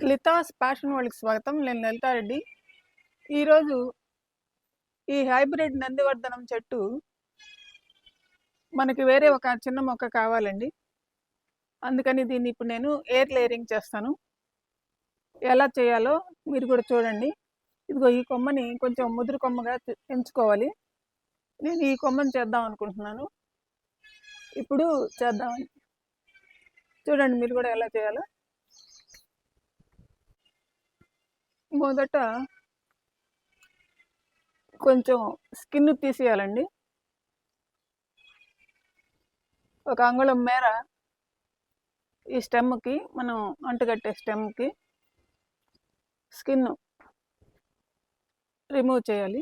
లితాస్ passion వాళ్ళకి స్వాగతం. నేను లలితారెడ్డి ఈరోజు ఈ హైబ్రిడ్ నందివర్ధనం చెట్టు మనకి వేరే ఒక చిన్న మొక్క కావాలండి. అందుకని దీన్ని ఇప్పుడు నేను ఎయిర్ లేయరింగ్ చేస్తాను. ఎలా చేయాలో మీరు కూడా చూడండి. ఇదిగో ఈ కొమ్మని కొంచెం ముదురు కొమ్మగా ఎంచుకోవాలి. నేను ఈ కొమ్మని చేద్దాం అనుకుంటున్నాను. ఇప్పుడు చేద్దామని చూడండి మీరు కూడా ఎలా చేయాలో. మొదట కొంచెం స్కిన్ తీసేయాలండి. ఒక అంగుళం మేర ఈ స్టెమ్కి మనం అంటుకట్టే స్టెమ్కి స్కిన్ రిమూవ్ చేయాలి.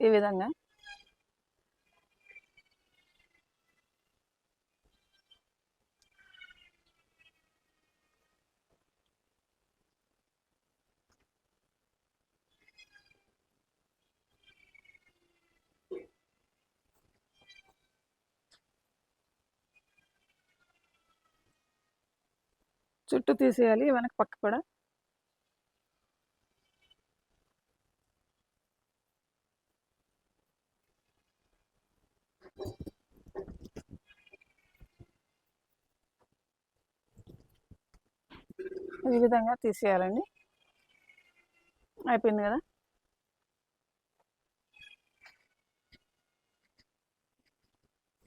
ఈ విధంగా. చుట్టూ తీసేయాలి వెనక పక్క కూడా. ఈ విధంగా తీసేయాలండి. అయిపోయింది కదా?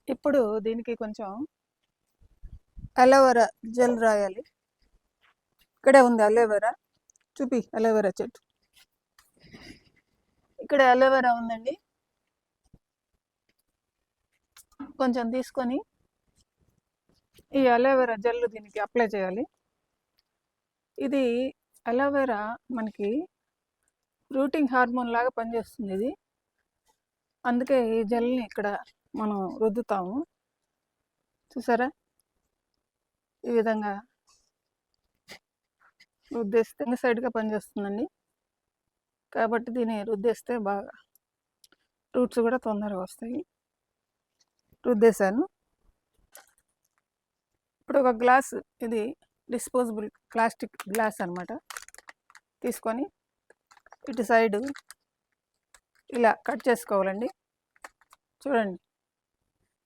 ఇప్పుడు దీనికి కొంచెం అలోవెరా జెల్ రాయాలి. ఇక్కడే ఉంది అలోవెరా. చూపి అలోవెరా చెట్టు. ఇక్కడ అలోవెరా ఉందండి. కొంచెం తీసుకొని ఈ అలోవెరా జెల్ దీనికి అప్లై చేయాలి. ఇది అలోవెరా మనకి రూటింగ్ హార్మోన్ లాగా పనిచేస్తుంది ఇది. అందుకే ఈ జెల్ని ఇక్కడ మనం రుద్దుతాము. చూసారా? ఈ విధంగా రుద్దేస్తే సైడ్గా పనిచేస్తుందండి. కాబట్టి దీన్ని రుద్దేస్తే బాగా రూట్స్ కూడా తొందరగా వస్తాయి. రుద్దేశాను. ఇప్పుడు ఒక గ్లాస్ ఇది డిస్పోజబుల్ ప్లాస్టిక్ గ్లాస్ అన్నమాట. తీసుకొని ఇటు సైడు ఇలా కట్ చేసుకోవాలండి. చూడండి.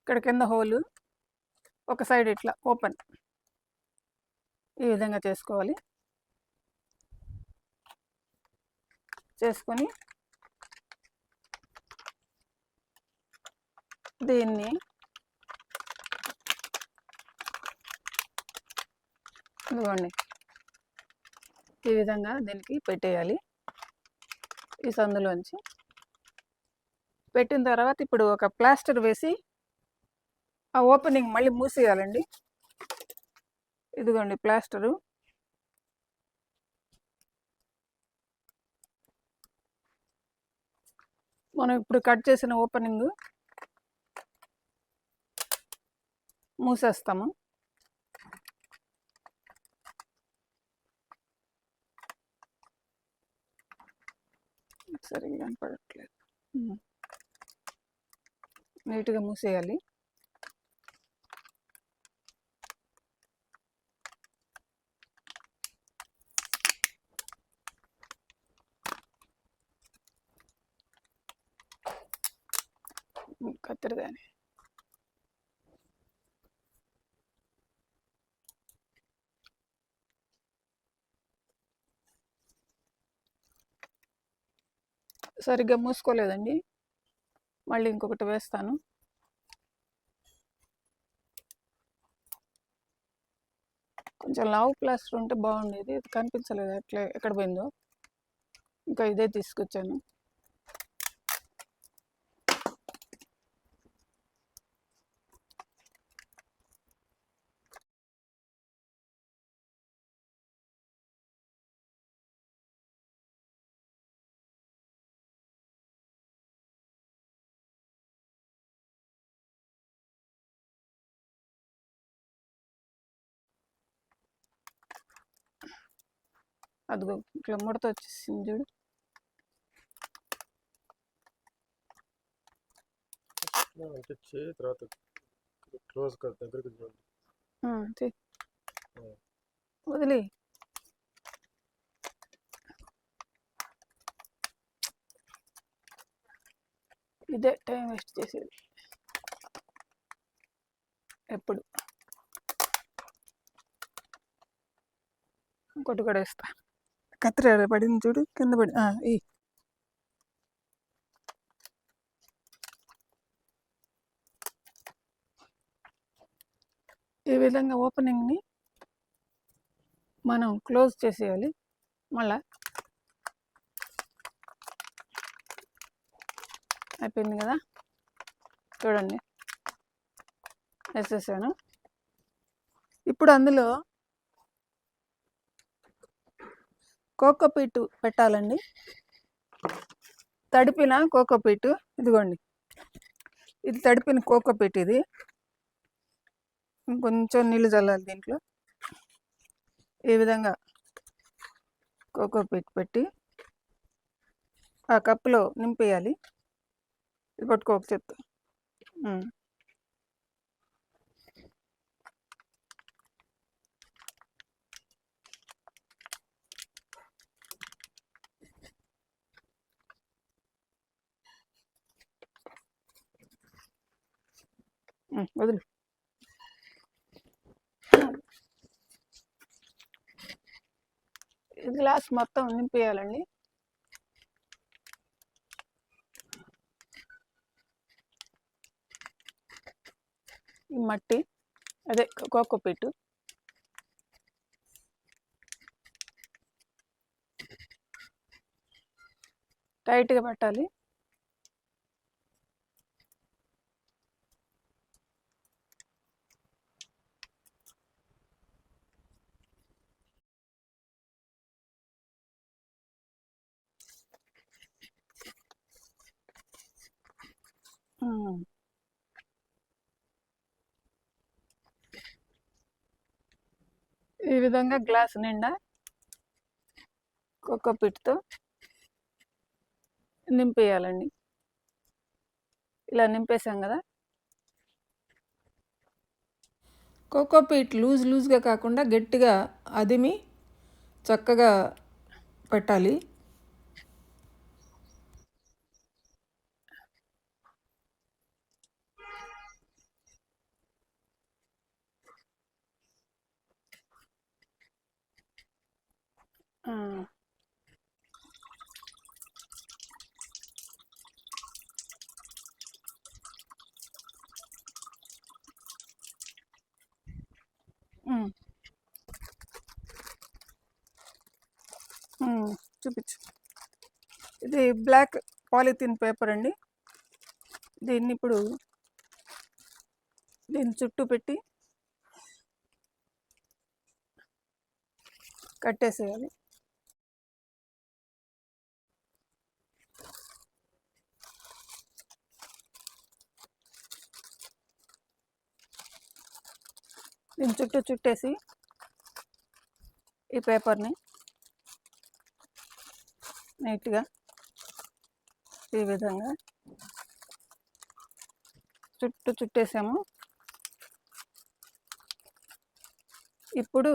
ఇక్కడ కింద హోలు ఒక సైడ్ ఇట్లా ఓపెన్. ఈ విధంగా చేసుకోవాలి. చేసుకొని దీన్ని ఇదిగోండి. ఈ విధంగా దీనికి పెట్టేయాలి. ఈ సందులోంచి. పెట్టిన తర్వాత ఇప్పుడు ఒక ప్లాస్టర్ వేసి ఆ ఓపెనింగ్ మళ్ళీ మూసేయాలండి. ఇదిగోండి ప్లాస్టరు. మనం ఇప్పుడు కట్ చేసిన ఓపెనింగ్ మూసేస్తాము. సరిగ్గా కనపడట్లేదు. నీట్గా మూసేయాలి. కత్తిరిదాని. సరిగ్గా మూసుకోలేదండి. మళ్ళీ ఇంకొకటి వేస్తాను. కొంచెం లావు ప్లాస్టర్ ఉంటే బాగుండేది. ఇది కనిపించలేదు. అట్లా ఎక్కడ పోయిందో. ఇంకా ఇదే తీసుకొచ్చాను. అదిగో ఇట్లా వచ్చేసింది చూడు. తర్వాత వదిలే. ఇదే టైం వేస్ట్ చేసేది. ఎప్పుడు? ఇంకోటి కూడా వేస్తాను కత్తిర పడింది చూడు కింద పడి ఈ. ఈ విధంగా ఓపెనింగ్ని మనం క్లోజ్ చేసేయాలి. మళ్ళా అయిపోయింది కదా? చూడండి. వేసేసాను. ఇప్పుడు అందులో కోకోపీటు పెట్టాలండి. తడిపిన కోకోపీటు ఇదిగోండి. ఇది తడిపిన కోకోపీటు ఇది. ఇంకొంచెం నీళ్ళు చల్లాలి దీంట్లో. ఈ విధంగా కోకోపీట్ పెట్టి ఆ కప్పులో నింపేయాలి. ఇది పట్టుకోక చెప్తా. వదిలి గ్లాస్ మొత్తం నింపేయాలండి. ఈ మట్టి అదే కోకో పెట్టు టైట్గా పెట్టాలి ఉమ్. ఈ విధంగా గ్లాస్ నిండా కోకోపీట్తో నింపేయాలండి. ఇలా నింపేసాం కదా? కోకోపీట్ లూజ్ లూజ్గా కాకుండా గట్టిగా అదిమి చక్కగా పెట్టాలి. చూపించు ఇది బ్లాక్ పాలిథిన్ పేపర్ అండి. దీన్ని ఇప్పుడు దీన్ని చుట్టూ పెట్టి కట్టేసేయాలి. దీని చుట్టూ చుట్టేసి ఈ పేపర్ని నీట్గా ఈ విధంగా చుట్టూ చుట్టేసాము. ఇప్పుడు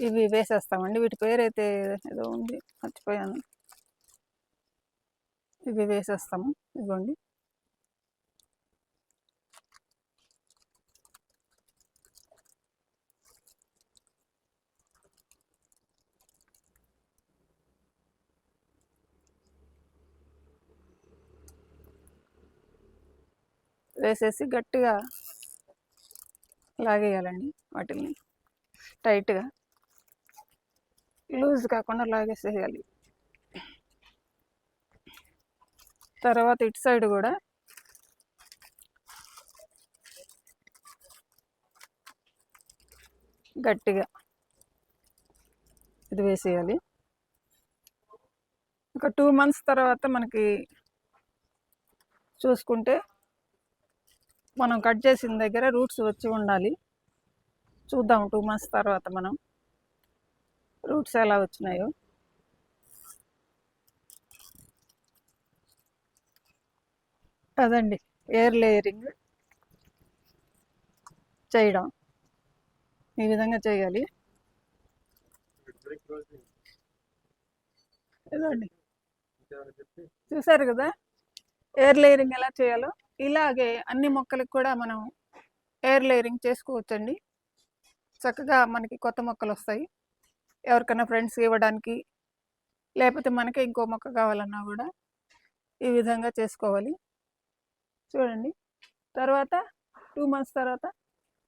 ఇవి వేసేస్తామండి. వీటి పేరైతే ఏదో ఉంది మర్చిపోయాను. ఇవి వేసేస్తాము. ఇదిగోండి. వేసేసి గట్టిగా లాగేయాలండి వాటిని టైట్గా. లూజ్ కాకుండా లాగేసేయాలి. తర్వాత ఇటు సైడ్ కూడా గట్టిగా ఇది వేసేయాలి. ఒక టూ మంత్స్ తర్వాత మనకి చూసుకుంటే మనం కట్ చేసిన దగ్గర రూట్స్ వచ్చి ఉండాలి. చూద్దాం టూ మంత్స్ తర్వాత మనం రూట్స్ ఎలా వచ్చినాయో. అదండి ఎయిర్ లేయరింగ్ చేయడం. ఈ విధంగా చేయాలి. చూసారు కదా? ఎయిర్ లేయరింగ్ ఎలా చేయాలో? ఇలాగే అన్ని మొక్కలకు కూడా మనం ఎయిర్ లేయరింగ్ చేసుకోవచ్చండి. చక్కగా మనకి కొత్త మొక్కలు వస్తాయి ఎవరికైనా ఫ్రెండ్స్ ఇవ్వడానికి లేకపోతే మనకే ఇంకో మొక్క కావాలన్నా కూడా ఈ విధంగా చేసుకోవాలి. చూడండి. తర్వాత టూ మంత్స్ తర్వాత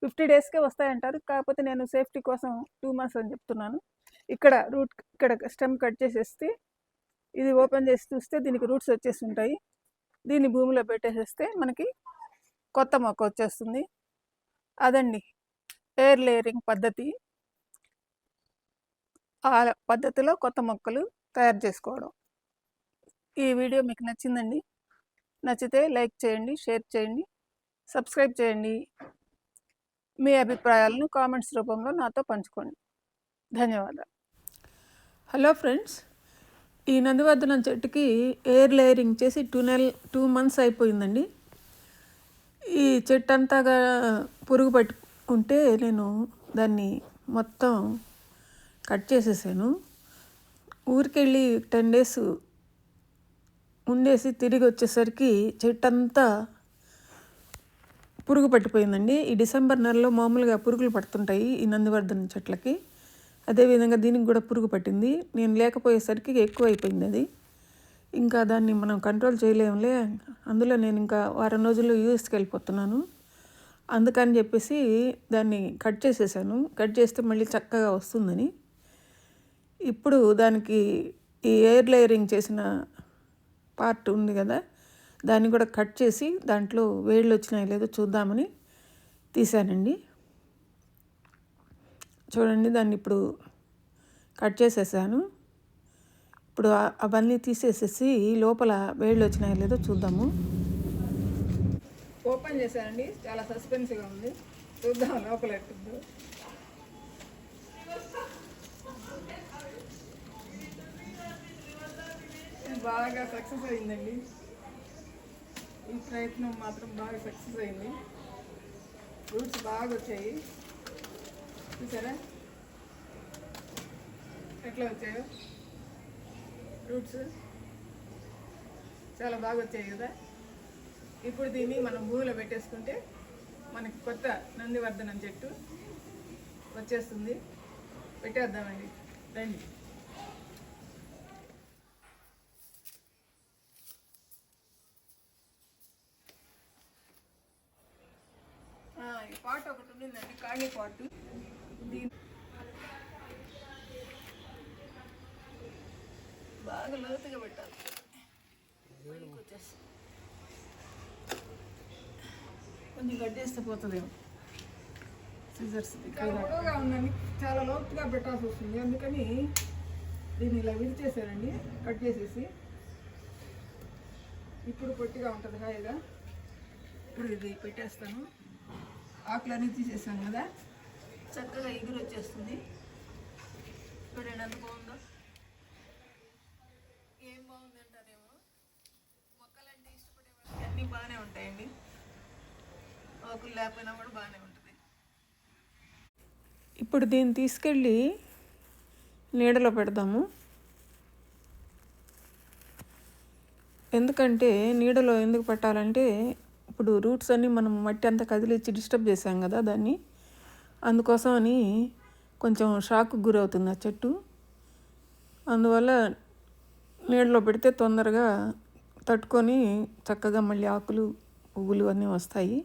ఫిఫ్టీ డేస్కే వస్తాయంటారు. కాకపోతే నేను సేఫ్టీ కోసం టూ మంత్స్ అని చెప్తున్నాను. ఇక్కడ రూట్ ఇక్కడ స్టెమ్ కట్ చేసేస్తే ఇది ఓపెన్ చేసి చూస్తే దీనికి రూట్స్ వచ్చేసి ఉంటాయి. దీన్ని భూమిలో పెట్టేసేస్తే మనకి కొత్త మొక్క వచ్చేస్తుంది. అదండి ఎయిర్ లేయరింగ్ పద్ధతి. ఆ పద్ధతిలో కొత్త మొక్కలు తయారు చేసుకోవడం. ఈ వీడియో మీకు నచ్చిందండి నచ్చితే లైక్ చేయండి షేర్ చేయండి సబ్స్క్రైబ్ చేయండి. మీ అభిప్రాయాలను కామెంట్స్ రూపంలో నాతో పంచుకోండి. ధన్యవాదాలు. హలో ఫ్రెండ్స్ ఈ నందివర్ధనం చెట్టుకి ఎయిర్ లేయరింగ్ చేసి టూ నెల టూ మంత్స్ అయిపోయిందండి. ఈ చెట్టు అంతాగా పురుగు పట్టుకుంటే నేను దాన్ని మొత్తం కట్ చేసేసాను. ఊరికెళ్ళి టెన్ డేస్ ఉండేసి తిరిగి వచ్చేసరికి చెట్టు అంతా పురుగు పట్టిపోయిందండి. ఈ డిసెంబర్ నెలలో మామూలుగా పురుగులు పడుతుంటాయి ఈ నందివర్ధన చెట్లకి. అదేవిధంగా దీనికి కూడా పురుగు పట్టింది. నేను లేకపోయేసరికి ఎక్కువ అయిపోయింది అది. ఇంకా దాన్ని మనం కంట్రోల్ చేయలేములే. అందులో నేను ఇంకా వారం రోజుల్లో యూఎస్కి వెళ్ళిపోతున్నాను. అందుకని చెప్పేసి దాన్ని కట్ చేసేసాను. కట్ చేస్తే మళ్ళీ చక్కగా వస్తుందని. ఇప్పుడు దానికి ఈ ఎయిర్ లేయరింగ్ చేసిన పార్ట్ ఉంది కదా దాన్ని కూడా కట్ చేసి దాంట్లో వేళ్ళు వచ్చినాయి లేదో చూద్దామని తీశానండి. చూడండి దాన్ని ఇప్పుడు కట్ చేసేసాను. ఇప్పుడు అవన్నీ తీసేసేసి లోపల వేళ్ళు వచ్చినాయో లేదో చూద్దాము. ఓపెన్ చేశానండి చాలా సస్పెన్స్గా ఉంది. చూద్దాం లోపల ఎట్టుందో. బాగా సక్సెస్ అయిందండి. ఈ ప్రయత్నం మాత్రం బాగా సక్సెస్ అయింది. రూట్స్ బాగా వచ్చాయి. చూసారా? ఎట్లా వచ్చాయో? రూట్స్ చాలా బాగా వచ్చాయి కదా? ఇప్పుడు దీన్ని మనం భూమిలో పెట్టేసుకుంటే మనకి కొత్త నందివర్ధనం చెట్టు వచ్చేస్తుంది. పెట్టేద్దామండి. రండి. పాట ఈ ఒకటి ఉండిందండి కాణి పాటు దీని బాగా లోతుగా పెట్టాలి. కొంచెం గడ్డేస్తే పోతుందేమో. సిజర్స్ పొడవుగా ఉందండి చాలా లోతుగా పెట్టాల్సి వస్తుంది. అందుకని దీన్ని ఇలా విరిచేసానండి. కట్ చేసేసి ఇప్పుడు పొట్టిగా ఉంటుంది హాయిగా ఇప్పుడు ఇది పెట్టేస్తాను. ఆకులన్నీ తీసేసాను కదా. చక్కగా ఎగురు వచ్చేస్తుంది చూడండి ఎంత లేకపోయినా కూడా బాగానే ఉంటుంది. ఇప్పుడు దీన్ని తీసుకెళ్ళి నీడలో పెడదాము. ఎందుకంటే నీడలో ఎందుకు పెట్టాలంటే ఇప్పుడు రూట్స్ అన్నీ మనం మట్టి అంతా కదిలిచ్చి డిస్టర్బ్ చేసాం కదా దాన్ని. అందుకోసం అని కొంచెం షాక్ గురవుతుంది ఆ చెట్టు. అందువల్ల నీడలో పెడితే తొందరగా తట్టుకొని చక్కగా మళ్ళీ ఆకులు పువ్వులు అన్నీ వస్తాయి.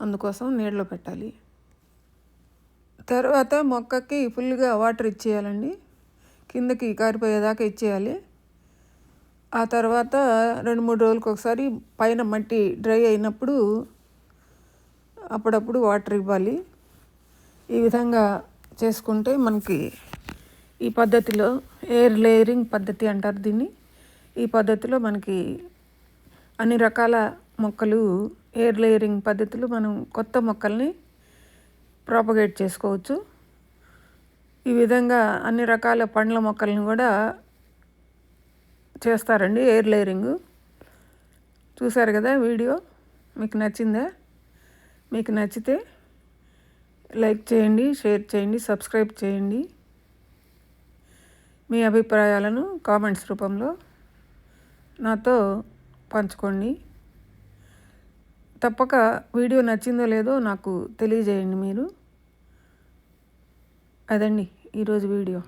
అందుకోసం నీడలో పెట్టాలి. తర్వాత మొక్కకి ఫుల్గా వాటర్ ఇచ్చేయాలండి. కిందకి కారిపోయేదాకా ఇచ్చేయాలి. ఆ తర్వాత రెండు మూడు రోజులకు ఒకసారి పైన మట్టి డ్రై అయినప్పుడు అప్పుడప్పుడు వాటర్ ఇవ్వాలి. ఈ విధంగా చేసుకుంటే మనకి ఈ పద్ధతిలో ఎయిర్ లేయరింగ్ పద్ధతి అంటారు దీన్ని. ఈ పద్ధతిలో మనకి అన్ని రకాల మొక్కలు ఎయిర్ లేయరింగ్ పద్ధతులు మనం కొత్త మొక్కల్ని ప్రాపగేట్ చేసుకోవచ్చు. ఈ విధంగా అన్ని రకాల పండ్ల మొక్కలను కూడా చేస్తారండి ఎయిర్ లేయరింగ్. చూసారు కదా వీడియో? మీకు నచ్చిందా? మీకు నచ్చితే లైక్ చేయండి షేర్ చేయండి సబ్స్క్రైబ్ చేయండి. మీ అభిప్రాయాలను కామెంట్స్ రూపంలో నాతో పంచుకోండి. తప్పక వీడియో నచ్చిందో లేదో నాకు తెలియజేయండి మీరు. అదండి ఈరోజు వీడియో.